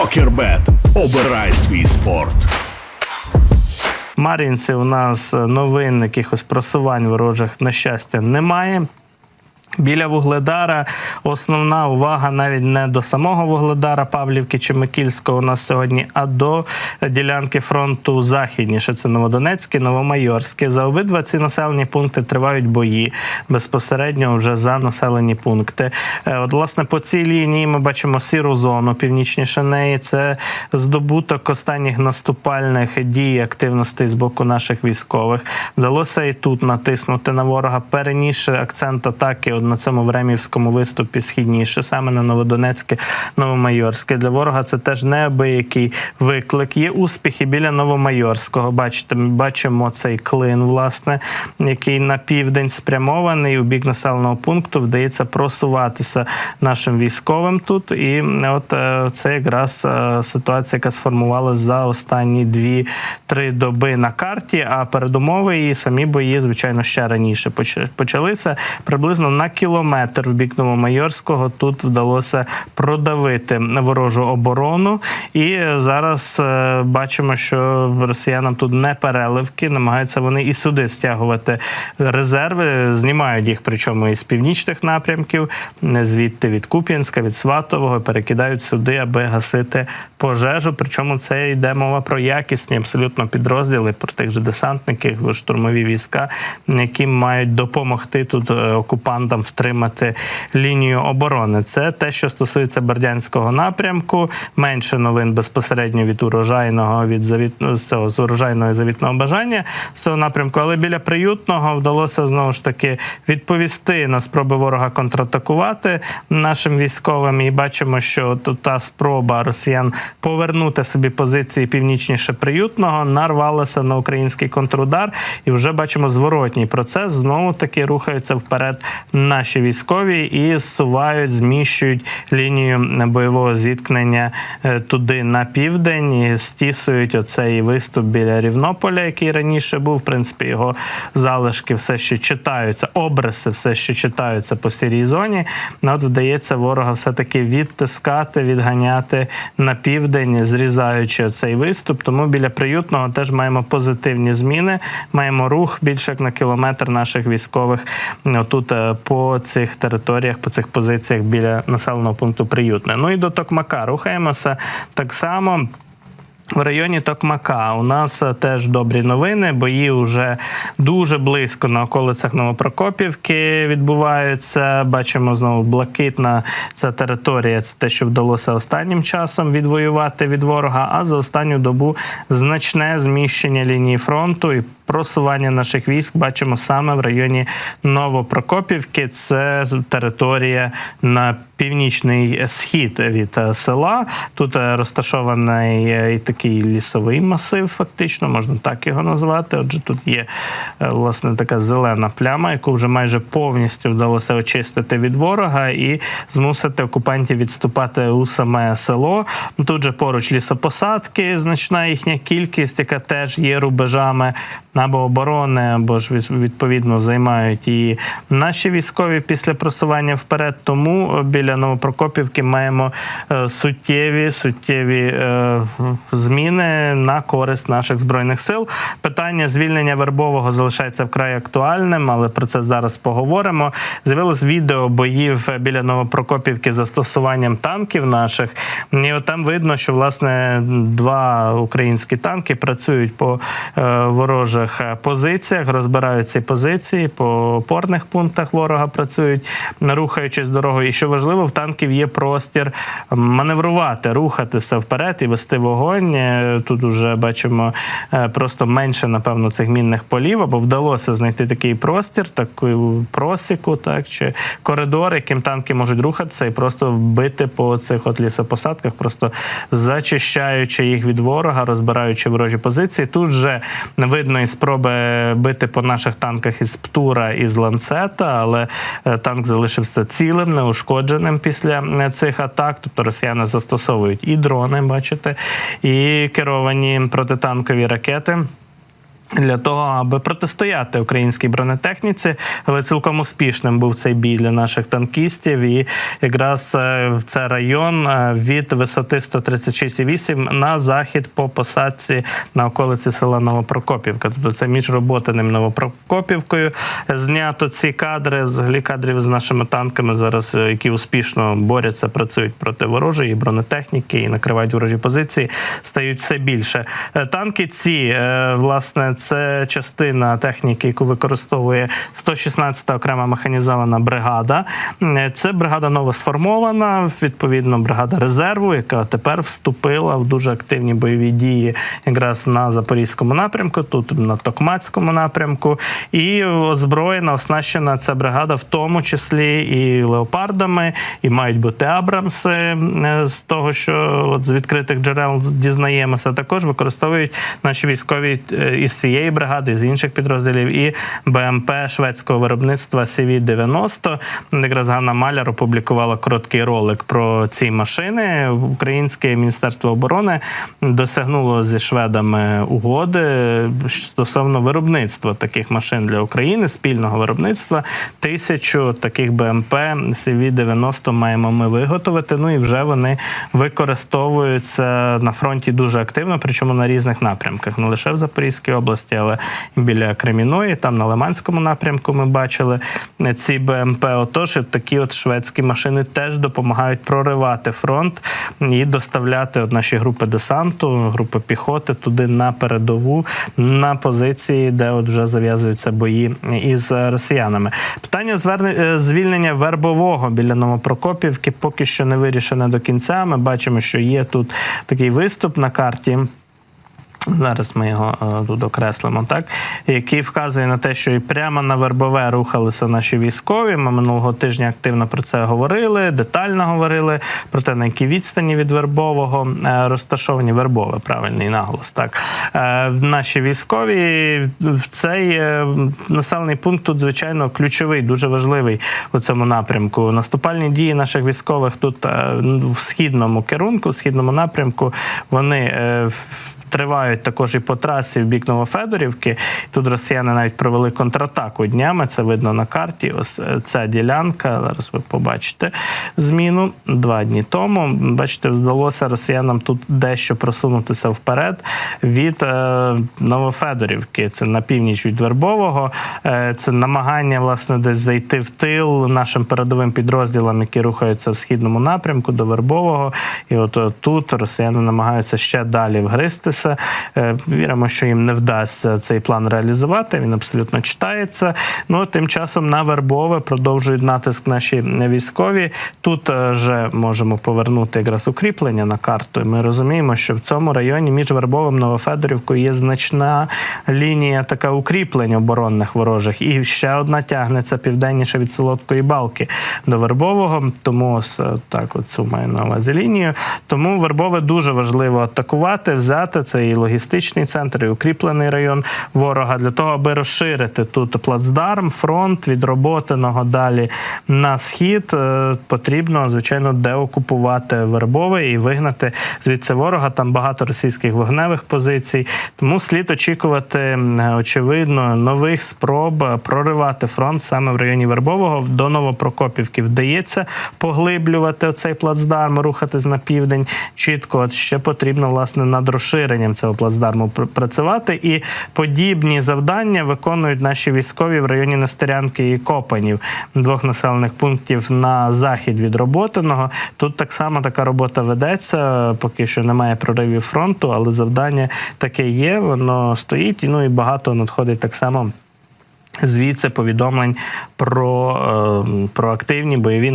Покербет. Обирай свій спорт. Мар'їнці у нас новин якихось просувань ворожих, на щастя, немає. Біля Вугледара основна увага навіть не до самого Вугледара, Павлівки чи Микільського у нас сьогодні, а до ділянки фронту західніше. Це Новодонецьке, Новомайорське. За обидва ці населені пункти тривають бої безпосередньо вже за населені пункти. Е, От, власне, по цій лінії ми бачимо сіру зону північніше неї. Це здобуток останніх наступальних дій активностей з боку наших військових. Вдалося і тут натиснути на ворога, перенісши акцент атаки на цьому времівському виступі східніше, саме на Новодонецьке, Новомайорське. Для ворога це теж неабиякий виклик. Є успіхи біля Новомайорського. Бачите, ми бачимо цей клин, власне, який на південь спрямований у бік населеного пункту. Вдається просуватися нашим військовим тут. І от е, це якраз е, ситуація, яка сформувалася за останні дві-три доби на карті. А передумови і самі бої, звичайно, ще раніше почалися. Приблизно на кілометр в бік Новомайорського тут вдалося продавити ворожу оборону. І зараз е, бачимо, що росіянам тут не переливки, намагаються вони і сюди стягувати резерви, знімають їх, причому із північних напрямків, звідти від Куп'янська, від Сватового, перекидають сюди, аби гасити пожежу. Причому це йде мова про якісні абсолютно підрозділи, про тих же десантників, штурмові війська, які мають допомогти тут е, окупантам втримати лінію оборони. Це те, що стосується Бердянського напрямку. Менше новин безпосередньо від урожайного від завіт цього з урожайного завітного бажання цього напрямку. Але біля приютного вдалося знову ж таки відповісти на спроби ворога контратакувати нашим військовим. І бачимо, що та спроба росіян повернути собі позиції північніше приютного нарвалася на український контрудар, і вже бачимо зворотній процес. Знову таки рухаються вперед наші військові і зсувають, зміщують лінію бойового зіткнення е, туди на південь, і стісують оцей виступ біля Рівнополя, який раніше був. В принципі, його залишки все ще читаються, обриси все ще читаються по сірій зоні. От вдається ворога все-таки відтискати, відганяти на південь, зрізаючи цей виступ. Тому біля приютного теж маємо позитивні зміни. Маємо рух більше як на кілометр наших військових ну, тут е, цих територіях, по цих позиціях біля населеного пункту приютне. Ну і до Токмака рухаємося так само. В районі Токмака у нас е, теж добрі новини. Бої вже дуже близько на околицях Новопрокопівки відбуваються. Бачимо знову блакитна ця територія. Це те, що вдалося останнім часом відвоювати від ворога. А за останню добу значне зміщення лінії фронту і просування наших військ бачимо саме в районі Новопрокопівки. Це територія на північний схід від е, села. Тут е, розташований е, такий лісовий масив, фактично, можна так його назвати. Отже, тут є власне така зелена пляма, яку вже майже повністю вдалося очистити від ворога і змусити окупантів відступати у саме село. Тут же поруч лісопосадки, значна їхня кількість, яка теж є рубежами або оборони, або ж відповідно займають і наші військові після просування вперед. Тому біля Новопрокопівки маємо е, суттєві суттєві е, зміни на користь наших збройних сил. Питання звільнення вербового залишається вкрай актуальним, але про це зараз поговоримо. З'явилось відео боїв біля Новопрокопівки з застосуванням танків наших. І от там видно, що власне два українські танки працюють по е, ворожих е, позиціях, розбирають ці позиції по опорних пунктах ворога працюють, рухаючись дорогою. І що важливо, в танків є простір маневрувати, рухатися вперед і вести вогонь. Е, Тут уже бачимо е, просто менше, напевно, цих мінних полів, або вдалося знайти такий простір, таку просіку, так чи коридор, яким танки можуть рухатися і просто бити по цих от лісопосадках, просто зачищаючи їх від ворога, розбираючи ворожі позиції. Тут же видно і спроби бити по наших танках із Птура і з ланцета, але е, танк залишився цілим, неушкодженим після е, цих атак. Тобто росіяни застосовують і дрони, бачите, і керовані протитанкові ракети. Для того аби протистояти українській бронетехніці, але цілком успішним був цей бій для наших танкістів. І якраз е, це район е, від висоти 136,8 на захід по посадці на околиці села Новопрокопівка. Тобто це між Роботиним Новопрокопівкою знято ці кадри. Взагалі кадрів з нашими танками зараз, е, які успішно борються, працюють проти ворожої бронетехніки і накривають ворожі позиції, стають все більше. Танки ці, власне, це частина техніки, яку використовує 116-та окрема механізована бригада. Це бригада новосформована, відповідно, бригада резерву, яка тепер вступила в дуже активні бойові дії якраз на запорізькому напрямку, тут на Токмацькому напрямку. І озброєна, оснащена ця бригада, в тому числі і леопардами, і мають бути Абрамси е, з того, що от з відкритих джерел дізнаємося. Також використовують наші військові е, із цієї бригади, з інших підрозділів, і БМП шведського виробництва CV-90. Якраз Ганна Маляр опублікувала короткий ролик про ці машини. Українське міністерство оборони досягнуло зі шведами угоди стосовно виробництва таких машин для України, спільного виробництва. Тисячу таких БМП CV-90 маємо ми виготовити. Ну і вже вони використовуються на фронті дуже активно, причому на різних напрямках, не лише в Запорізькій області, але біля Креміної, там на Лиманському напрямку ми бачили ці БМП. Отож, такі от шведські машини теж допомагають проривати фронт і доставляти от наші групи десанту, групи піхоти туди на передову, на позиції, де от вже зав'язуються бої із росіянами. Питання е, звільнення вербового біля Новопрокопівки поки що не вирішене до кінця. Ми бачимо, що є тут такий виступ на карті. Зараз ми його е, тут окреслимо, так який вказує на те, що і прямо на вербове рухалися наші військові. Ми минулого тижня активно про це говорили, детально говорили про те, на якій відстані від вербового е, розташовані вербове, правильний наголос. Так Е, наші військові в цей населений пункт тут звичайно ключовий, дуже важливий у цьому напрямку. Наступальні дії наших військових тут в східному керунку, в східному напрямку, вони Тривають також і по трасі в бік Новофедорівки. Тут росіяни навіть провели контратаку днями. Це видно на карті. Ось е, ця ділянка. Зараз ви побачите зміну два дні тому. Бачите, вдалося росіянам тут дещо просунутися вперед від е, Новофедорівки. Це на північ від Вербового. Е, це намагання власне десь зайти в тил нашим передовим підрозділам, які рухаються в східному напрямку до Вербового. І от тут росіяни намагаються ще далі вгристися. Е, Віримо, що їм не вдасться цей план реалізувати. Він абсолютно читається. Ну тим часом на Вербове продовжують натиск наші військові. Тут е, вже можемо повернути якраз укріплення на карту. І Ми розуміємо, що в цьому районі між Вербовим Новофедорівкою є значна лінія така укріплень оборонних ворожих. І ще одна тягнеться південніше від Солодкої Балки до Вербового. Тому е, так, оцю маю на увазі лінію. Тому Вербове дуже важливо атакувати, взяти це і логістичний центр, і укріплений район ворога для того, аби розширити тут плацдарм, фронт від роботиного далі на схід. е, Потрібно звичайно деокупувати Вербове і вигнати звідси ворога. Там багато російських вогневих позицій. Тому слід очікувати очевидно нових спроб проривати фронт саме в районі Вербового до Новопрокопівки. Вдається поглиблювати цей плацдарм, рухатись на південь. Чітко от ще потрібно власне над розширенням цього плацдарму пр- працювати. І подібні завдання виконують наші військові в районі Нестерянки і Копанів, двох населених пунктів на захід від Роботиного. Тут так само така робота ведеться. Поки що немає проривів фронту, але завдання таке є. Воно стоїть. Ну і багато надходить так само. Звідси повідомлень про, е, про активні бойові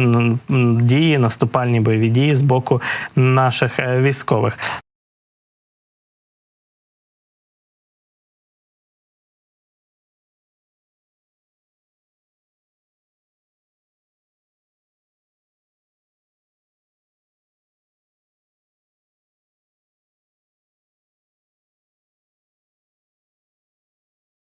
дії, наступальні бойові дії з боку наших е, військових.